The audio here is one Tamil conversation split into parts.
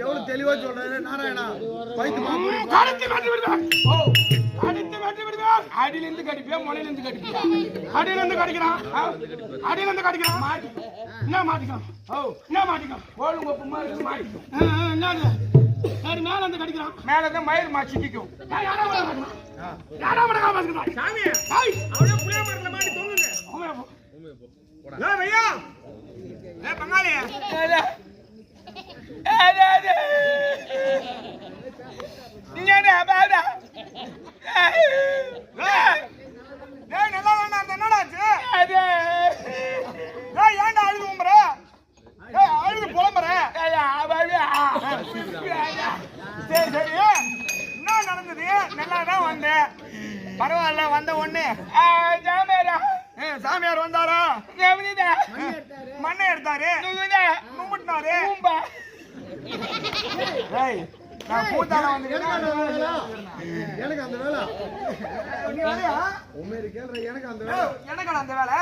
எவ்வளவு தெளிவா சொல்றாரு? நாராயணா பைத்து மாபுரி கடித்து ஓ கடித்து மாட்டி விடுவேன். அடியில இருந்து கடிப்பியா இருந்து கடிப்பியா அடியில இருந்து கடிக்கிறான். அடியில இருந்து கடிக்கிறான். மாட்டி. என்ன மாட்டிக்கலாம் ஓ என்ன மாட்டிக்கலாம் ஓடும் ஒப்புமா இருந்து மாட்டிக்கும் என்னது சரி மேல வந்து கடிக்கிறான் மேல இருந்து மயிர் மா சிக்கிக்கும் யாரா கூட யாரா கூட காப்பாத்துக்கிறான் சாமி ஹாய் அவனே புளிய மரத்துல மாட்டி தொங்குங்க ஓமே போ ஓமே போ ஏ பையா ஏ பங்காளி என்னடா ஏன்டா அழுது உம்புற அழுது புலம்புறேன் சரி சரி. என்ன நடந்தது. நல்லா தான் வந்தேன். பரவாயில்ல வந்த ஒண்ணு ஜாமியாரா சாமியார். வந்தாரா? மண்ணை எடுத்தாரு. கும்பிட்டாரு எனக்கு அந்த எனக்கு அந்த வேலை. எனக்கு அந்த வேலை.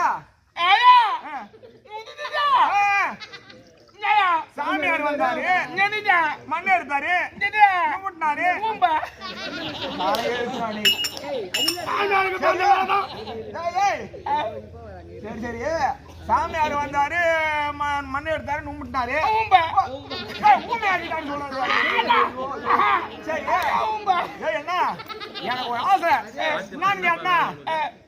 சாமியார் வந்தாரு. மண்ணு எடுத்தாரு. கும்பிட்டாரு சரி சரி சாமியார் வந்தாரு. மண்ணு எடுத்தாரு நும்பிட்டாரு சரி என்ன? எனக்கு ஒரு ஆசை. அண்ணா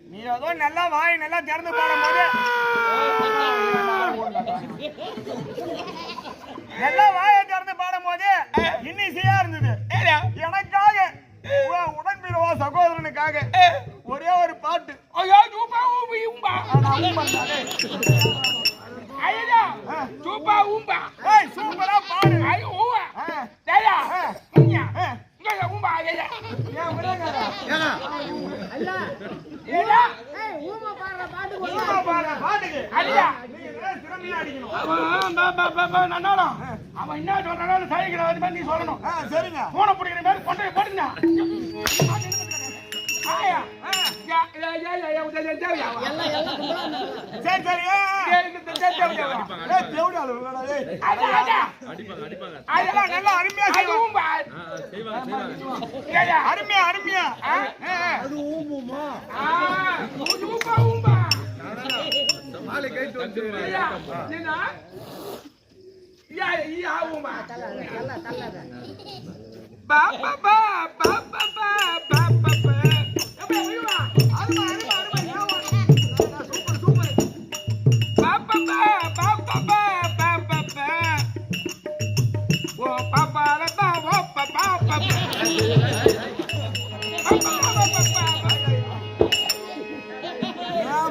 நீ ஏதோ நல்லா வாய் நல்லா திறந்து பாடும்போது நல்லா வாய் நன்னாலும் என்ன சொல்றாலும் சரிக்கிற அது மாதிரி நீ சொல்லணும். சரிங்க. போன பிடிக்கிற மாதிரி கொண்டைய போடுங்க சரி சரி அதெல்லாம் நல்லா அருமையா செய்வோம் அருமையா அருமையா. அது ஊம்புமா? ஊம்பா ஊம்பா. பாப்பா பாப்பா பாப்பா பாப்பா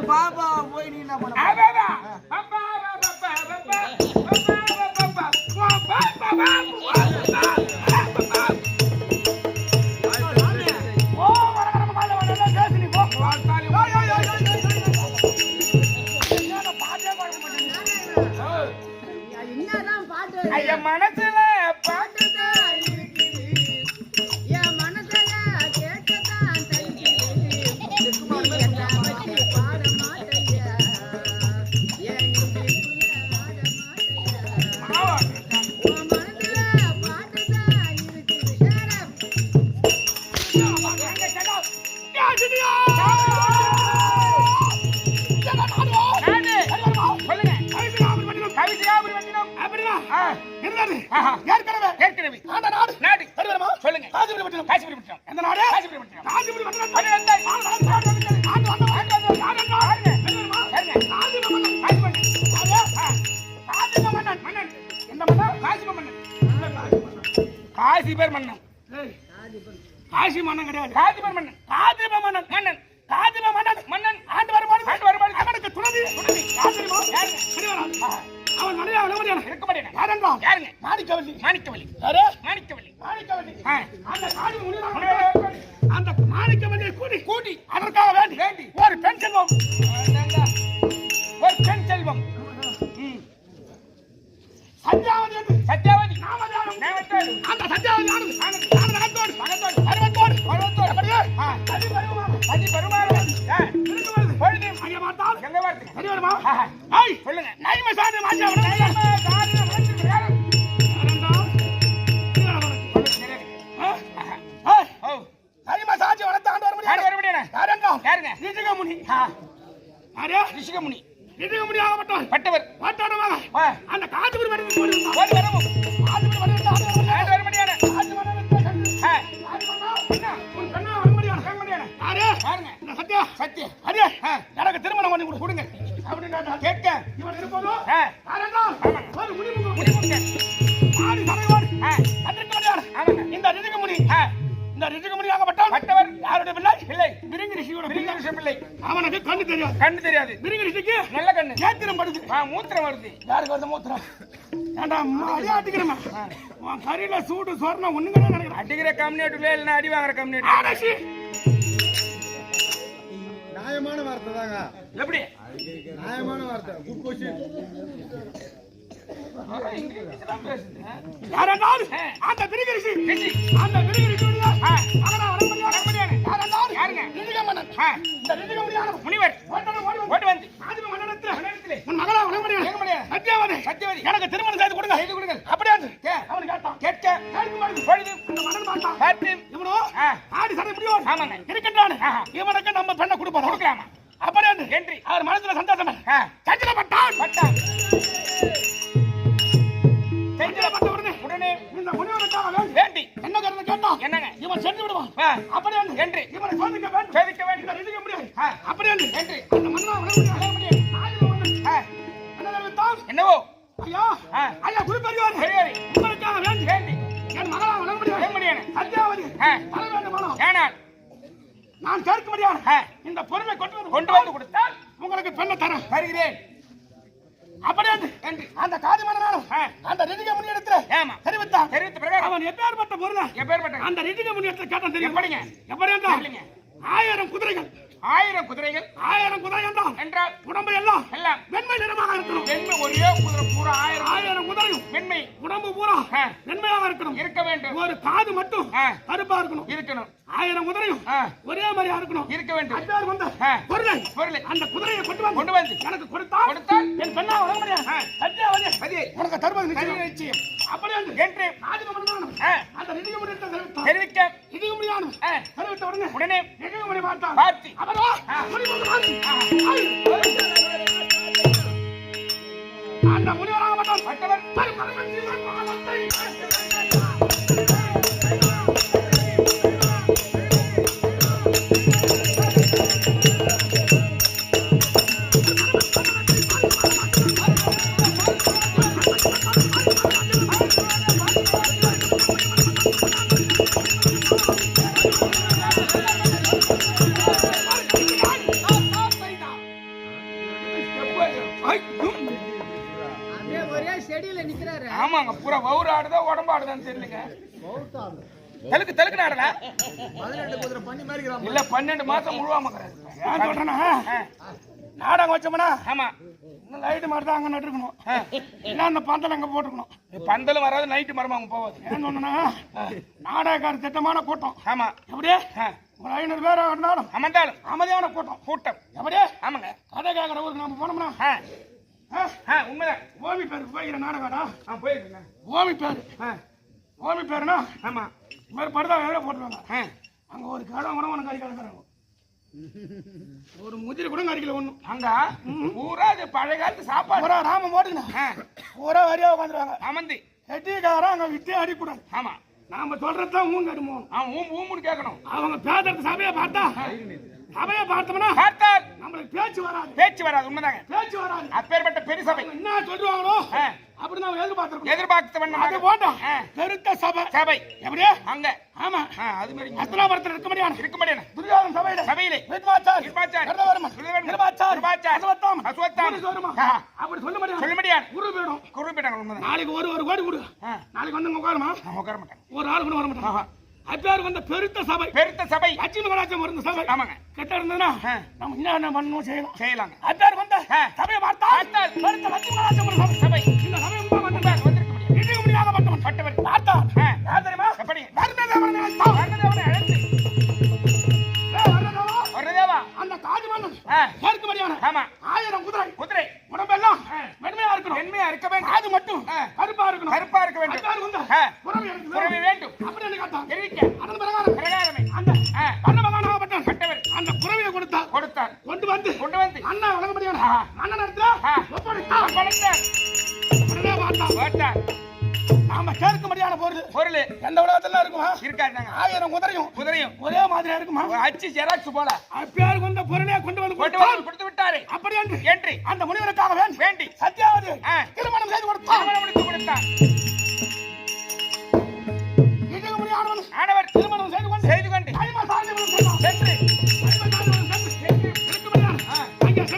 பாபா போய் நீ என்ன பண்ண அந்த மாணிக்க மாணிக்கமணியை கூடி கூடி அதற்காக வேண்டி வேண்டி. ஒரு பெண் செல்வம். ஒரு பெண் செல்வம். சத்யாவதி சத்யாவதி. நாமதானம். அந்த சத்யாவதி ஆனது ஆனது மகத்தோடு பருவத்தோடு. பருவத்தோடு. அப்படியே அதி பருவமாக அதி பருவமாக பொழுது. அங்கே பார்த்தால் எங்கே பார்த்து சரி வருமா? சொல்லுங்க. நைம சாதி மாஜா காட்டு மனிதன் என்ன? உன் கண்ணா வர முடியாது. வர முடியாது யாரு? பாருங்க. இந்த சத்யா. சத்தியம் அடே, ஆ. எனக்கு திருமணம் பண்ணி கொடு. கொடுங்க. அப்படின்னா கேட்க இவன் இருப்பதோ? ஆ, யாரென்றால், ஆமாங்க. ஒரு முடிவு முடிவுங்க ஆடி சபையோடு ஆ, வந்திருக்க முடியாது. ஆமாங்க. இந்த ரிஷிகமுனி. ஆ, இந்த ரிஷிகமுனி ஆகப்பட்டவன் பட்டவர். யாருடைய பிள்ளை? பிள்ளை. பிரிங்கி ரிஷியோட பிரிங்க ரிஷி பிள்ளை. அவனுக்கு கண்ணு தெரியாது. கண்ணு தெரியாது. பிரிங்கி ரிஷிக்கு நல்ல கண்ணு. நேத்திரம் படுது ஆ, மூத்திரம் வருது. யாருக்கு வருது மூத்திரம்? ஏண்டா அடி ஆட்டிக்கிறமா? உன் கறியில சூடு சொரணம் ஒண்ணுங்க நினைக்கிறேன். அடிக்கிற கம்யூனிட்டில இல்லைன்னா அடி வாங்குற கம்யூனிட்டி. நியாயமான வார்த்தை தாங்க. எப்படி? நியாயமான வார்த்தை. குட் கொஸ்டின் ஆ. அந்த ரிஷி. அந்த ரிஷியுடைய இந்த ரிஷிகமுனியானவன் முனிவர் ஓட்டோட ஓடி வந்து. உன் மகளா முடியாது முடியாது. சத்தியவதி. சத்தியவதி. எனக்கு திருமணம் செய்து கொடுங்க. செய்து கொடுங்கள். அப்படியே. அவன் கேட்டான் கேட்க. பார்த்து இவனோ. ஆடி சடை முடியும் ஆமாங்க. இருக்கின்றான். இவனுக்கு நம்ம பெண்ணை கொடுப்போம். கொடுக்கலாமா? அப்படியே என்று. அவர் மனசுல சந்தோஷம்? சஞ்சலப்பட்டான். பட்டா அப்படியே என்று. இவனை சோதிக்க வேண்டும் சோதிக்க வேண்டும். இதை நிறுத்த முடியாது அப்படியே என்று. அந்த மன்னா வர முடியாது என்னவோ ஐயா. ஐயா குறிப்பறிவார் பெரியவரே. உங்களுக்காக வேண்டி வேண்டி என் மகளா வர முடியாது வர முடியாது. சத்தியாவதி ஆ. வர வேண்டுமானோ ஏனால் நான் கேட்க முடியாது இந்த பொருளை கொண்டு வந்து கொண்டு வந்து கொடுத்தால் உங்களுக்கு பெண்ணை தரேன் தருகிறேன் அப்படியே என்று. அந்த காதி மன்னனாலும். அந்த ரிதிக முனியிடத்துல ஏமா தெரிவித்தான் தெரிவித்த? பிரகாரம் அவன் எப்பேற்பட்ட பொருளை? எப்பேற்பட்ட? அந்த ரிதிக முனியிடத்துல கேட்டான் தெரியும்? எப்படிங்க? எப்படி என்றால் சொல்லுங்க. ஆயிரம் குதிரைகள். ஆயிரம் குதிரைகள் ஆயிரம் குதிரை என்றால் என்றால் உடம்பு எல்லாம் எல்லாம் வெண்மை நிறமாக இருக்கணும். வெண்மை ஒரே குதிரை பூரா ஆயிரம் ஆயிரம் குதிரையும் வெண்மை. உடம்பு பூரா. வெண்மையாக இருக்கணும். இருக்க வேண்டும். ஒரு காது மட்டும். கருப்பா இருக்கணும். இருக்கணும். ஆயிரம் குதிரையும் ஒரே மாதிரியா இருக்கணும். இருக்க வேண்டும். அஞ்சாறு வந்த. பொருளை பொருளை. அந்த குதிரையை கொண்டு வந்து கொண்டு வந்து. எனக்கு கொடுத்தால் கொடுத்தால் என் பெண்ணா வர பதியை உனக்கு தருவது நிச்சயம். அப்படியே என்று மன்னனானும் ஆ, அந்த தெரிவித்தான். தெரிவிக்க ஆ, தெரிவித்த உடனே உடனே நிதிக முடி பார்த்தான் பார்த்து. அந்த பட்டவர். தெலுக்கு தெலுக்கு நாடலா பதினெட்டு குதிரை பண்ணி மாதிரி இருக்கிறான் இல்ல பன்னெண்டு மாசம் முழுவாம ஏன் சொல்றேன்னா நாடகம் வச்சோம்னா ஆமா. லைட்டு மாதிரி தான் அங்க நட்டுருக்கணும். இல்ல அந்த பந்தல் அங்க போட்டுருக்கணும் பந்தலும் வராது நைட்டு மரமாங்க போவாது. ஏன் சொன்னா நாடகக்கார திட்டமான கூட்டம். ஆமா. எப்படியே? ஒரு ஐநூறு பேர் இருந்தாலும் அமர்ந்தாலும் அமைதியான கூட்டம். கூட்டம். எப்படியே? ஆமாங்க. கதை கேட்கற ஊருக்கு நம்ம போனோம்னா உண்மைதான். ஓமி பேர் போய்கிற நாடகம்டா ஆ போயிருக்கேங்க. ஓமி பேர் ஓமி பேருனா ஆமா. இந்த மாதிரி படுதா வேற போட்டுருவாங்க. அங்க ஒரு கிழமை கூட உனக்கு அடிக்க இருக்கிறாங்க ஒரு முதிரி கூட அடிக்கல ஒண்ணும் அங்க? பூரா அது பழைய காலத்து சாப்பாடு. பூரா ராம போட்டுக்கணும் ஆ, பூரா வரியா உட்காந்துருவாங்க அமர்ந்து எட்டிக்காரன் அங்க விட்டே அடிக்கூடாது. ஆமா. நாம சொல்றதுதான் ஊங்க அடிமோம் அவன் ஊம் ஊமுன்னு கேட்கணும் அவங்க பேசுறது சபையை பார்த்தா சபையை பார்த்தோம்னா பார்த்தால் நம்மளுக்கு பேச்சு வராது. பேச்சு வராது உண்மைதாங்க. பேச்சு வராது. அப்பேற்பட்ட பெரிய சபை என்ன சொல்லுவாங்களோ அப்படி நம்ம எதிர்பார்த்திருக்கோம் எதிர்பார்த்தவன் அது ஆ. பெருத்த சபை. சபை. எப்படியே அங்க. ஆமா. அது மாதிரி. அஸ்தனாபுரத்தில் இருக்க முடியாது இருக்க முடியாது துரியோதன சபையில. சபையிலே. வித்வாச்சார் விருப்பாச்சார், கருடவர்மன் கருடவர்மன், கிருபாச்சார் கிருபாச்சார், அஸ்வத்தாம் அஸ்வத்தாம். குரு சோருமா. ஆ. அப்படி சொல்ல முடியாது சொல்ல முடியாது குரு நாளைக்கு ஒரு ஒரு கோடி கொடு. நாளைக்கு வந்து உட்காருமா? நான் உட்கார மாட்டேன். ஒரு ஆள் கூட வர மாட்டான். அப்பயார் வந்த பெருத்த சபை. பெருத்த சபை. லட்சுமி கடாச்சம் இருந்த சபை. ஆமாங்க. கிட்ட இருந்ததுன்னா. நம்ம என்ன பண்ணணும் செய்யலாம். செய்யலாங்க. அப்பயார் வந்த. சபையை பார்த்தா பெருத்த லட்சுமி கடாச்சம் சபை. நாம சேர்க்கும்படியான பொருள். பொருள். எந்த உலகத்துல இருக்குமா? இருக்காருங்க ஆயிரம் குதிரையும். குதிரையும். ஒரே மாதிரியா இருக்குமா? அச்சு ஜெராக்ஸ் போல. அப்பேர் கொண்ட பொருளே கொண்டு வந்து கொண்டு. வந்து கொடுத்து விட்டாரு. அப்படி என்று. அந்த முனிவருக்காக வேண்டி. சத்யாவதி ஆ. திருமணம்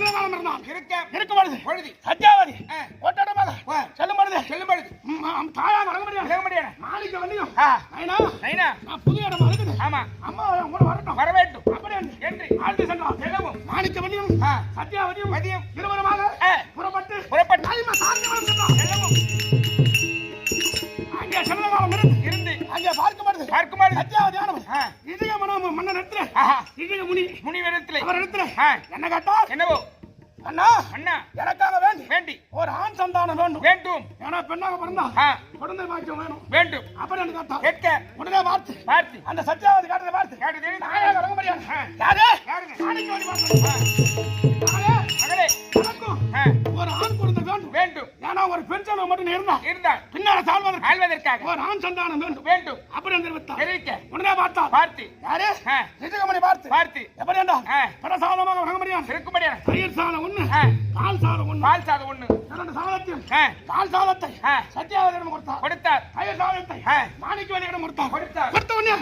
இருக்க பொழுது. சத்யாவதி ஆ. செல்லும் செல்லும் பொழுது ம், ஆம், தாயாக வழங்க வண்டியும். நைனா நைனா. நான் புது இடமா இருக்குது ஆமா. அம்மா கூட வரட்டும். வர வேண்டும் அப்படி என்று. என்று. ஆழ்த்து சென்றான் செல்லவும். மாணிக்க வண்டியும் ஆ. சத்யாவதியும் மதியம். இருவருமாக. புறப்பட்டு புறப்பட்டு. அங்கே செல்ல காலம் இருந்து. இருந்து. அங்கே பார்க்க மாட்டேது பார்க்குமாறு சத்யாவதியானவன் ஆ. இதய மனம் மன்னன் இடத்துல. இதய முனி. அவர் இடத்துல. என்ன கேட்டா என்னவோ? அண்ணா அண்ணா. எனக்காக வேண்டி வேண்டி. ஒரு ஆண் சந்தானம் வேண்டும். வேண்டும். ஏன்னா பெண்ணாக பிறந்தா குழந்தை பாக்கியம் வேணும். வேண்டும். அப்படி என்று கேட்டா கேட்க. உடனே பார்த்து பார்த்து. அந்த சத்யாவதி காட்டுறதை பார்த்து கேட்டது. நாயாக வழங்க முடியாது. யாரு? யாருங்க? மாணிக்க வழி பார்த்து மகளே. எனக்கும் ஒரு ஆண் குழந்தை ஏன்னா ஒரு பெண் மட்டும் இருந்தா இருந்தால் பின்னால சால்வதற்கு ஆழ்வதற்காக ஒரு ஆண் சந்தானம் வேண்டும். வேண்டும். அப்படி என்று தெரிவித்தார் தெரிவிக்க. உடனே பார்த்தா பார்த்து. யாரு? நிஜகமணி பார்த்து. பார்த்து. எப்படி என்றால் ஆ. பிரசாதமாக வழங்க முடியாது இருக்கும்படியான தயிர் சாதம் ஒண்ணு பால் சாதம் ஒண்ணு. பால் சாதம் ஒண்ணு. இரண்டு சாதத்தையும் பால் சாதத்தை. சத்யாவதியிடம் கொடுத்தார் கொடுத்தார். தயிர் சாதத்தை. மாணிக்க வழியிடம் கொடுத்தார் கொடுத்தார். கொடுத்த உடனே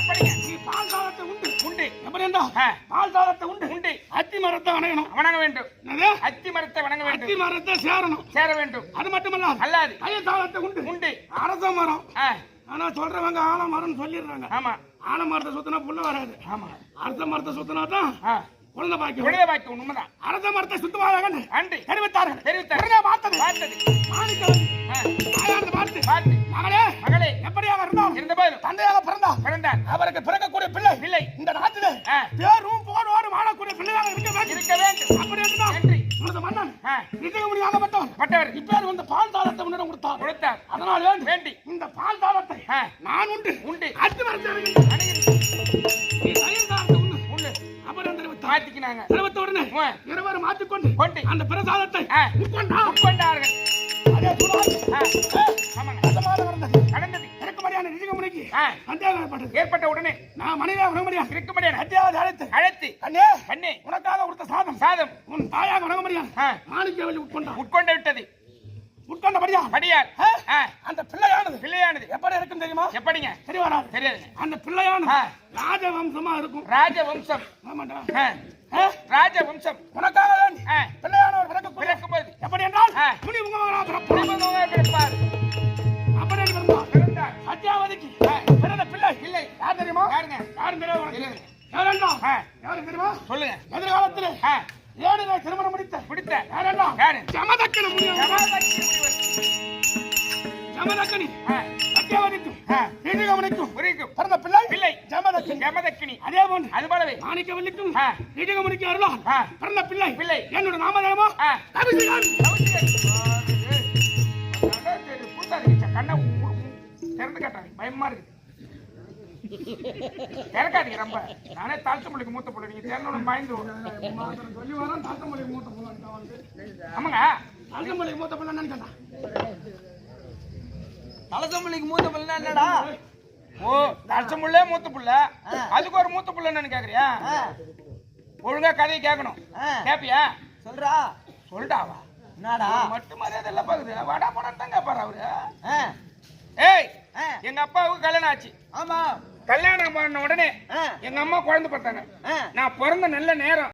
எப்படி நீ பால் சாதத்தை உண்டு. உண்டு. எப்படி என்றால் ஆ. பால் சாதத்தை உண்டு. உண்டு. அத்தி மரத்தை அணையணும் வணங்க வேண்டும். அத்தி மரத்தை வணங்க அத்தி வேண்டும் மரத்தை சேரணும். சேர வேண்டும். அது மட்டுமல்ல. அல்லாது. தயிர் சாதத்தை உண்டு. உண்டு. அரச மரம். ஆனா சொல்றவங்க ஆலமரம்னு சொல்லிடுறாங்க. ஆமா. ஆலமரத்தை சுத்தினா புள்ள வராது. ஆமா. அரச மரத்தை சுத்தினா தான் குழந்தை பாக்கியம் விடுதலை வாக்கு உண்மைதான். அரச மரத்தை சுத்தமாக அன்று தெரிவித்தார்கள். தெரிவித்தார் பார்த்தது. பார்த்தது. தாயார்ந்து பார்த்து. பார்த்து. மகளே மகளே. எப்படியாக இருந்தாலும் இருந்த போதும் தந்தையாக பிறந்தார் பிறந்தார் அவருக்கு பிறக்கக்கூடிய பிள்ளை. பிள்ளை. இந்த நாட்டிலே. பேரும் போரோடு வாழக்கூடிய பிள்ளையாக இருக்க வேண்டும். இருக்க வேண்டும். அப்படி இருந்தால். உனது மன்னன் முடியாதப்பட்டவன் பட்டவர். இப்பேர் வந்து பால் தாளத்தை உன்னிடம் கொடுத்தார். கொடுத்தார். அதனால் வேண்டி வேண்டி. இந்த பால் தாளத்தை நான் உண்டு. உண்டு. அப்புறம் தெரிவித்தார். மாத்திக்கினாங்க. தெரிவித்த உடனே. இருவரும் மாற்றிக்கொண்டு கொண்டு. அந்த பிரசாதத்தை உட்கொண்டார்கள். அதே ஆமாங்க. சந்தேகம் ஏற்பட்டது ஏற்பட்ட உடனே நான் மனைவியாக வணங்க முடியாது இருக்க முடியாது சத்தியாவதி அழைத்து. அழைத்து கண்ணே கண்ணே. உனக்காக கொடுத்த சாதம். சாதம். உன் தாயாக வணங்க முடியாது ஆ, மாணிக்க வழி உட்கொண்டான். உட்கொண்டு விட்டது. உட்கொண்டபடியா? படியார். ஆ? ஆ, அந்த பிள்ளையானது பிள்ளையானது. எப்படி இருக்கும் தெரியுமா? எப்படிங்க? சரி வராது தெரியாதுங்க. அந்த பிள்ளையானது. ராஜவம்சமா இருக்கும். ராஜவம்சம். ஆமாண்டா? ராஜவம்சம். உனக்காக பிள்ளையானவர் பிறக்க பிறக்கும்போது. எப்படி என்றால். துணி உங்களாக பிறப்பார். யாரும் தெரியுமா? சொல்லுங்க. எதிர்காலத்தில் ஆ, ஏழு நாள் திருமணம் முடித்த பிடித்த யாரெண்டா யாரு? ஜமதக்கன முடியும் ஜமாதக்கி முனிவர். ஜமதக்கனி ஆ, சத்தியாவதிக்கும் ஆ, நீதிகமணிக்கும் புரிக்கும் பிறந்த பிள்ளை பிள்ளை. ஜமதக்கனி ஜமதக்கினி அதே போன்று அது போலவே மாணிக்கவல்லிக்கும் ஆ. நீதிகமணிக்கு அருளா ஆ. பிறந்த பிள்ளை பிள்ளை. என்னோட நாமதேவமா? ஆ, கவிசிகன். கண்ணை திறந்து காட்டாதீங்க. பயமா இருக்கு. திறக்காதீங்க ரொம்ப. நானே தாழ்த்து மொழிக்கு மூத்த பிள்ளை. நீங்க திறந்தோட பயந்து சொல்லி வரான் தாத்தமலைக்கு மூத்த பிள்ளை வந்து. ஆமாங்க. தாத்தமலைக்கு மூத்த பிள்ளை நினைக்கிறேன் தலசம்பளிக்கு மூத்த பிள்ளை என்னடா? ஓ தர்சமுள்ளே மூத்த புள்ள. அதுக்கு ஒரு மூத்த புள்ளன்னு கேக்குறியா? ஒழுங்கா கதையை கேட்கணும். கேப்பியா? சொல்றா. சொல்லிட்டாவா? என்னடா? மட்டும் மரியாதை எல்லாம் பாக்குது. வாடா போடான்னு தான் கேட்பாரு அவரு. ஏய் எங்க அப்பாவுக்கு கல்யாணம் ஆச்சு. ஆமா. கல்யாணம் பண்ண உடனே எங்க அம்மா குழந்தை பார்த்தாங்க. நான் பிறந்த நல்ல நேரம்.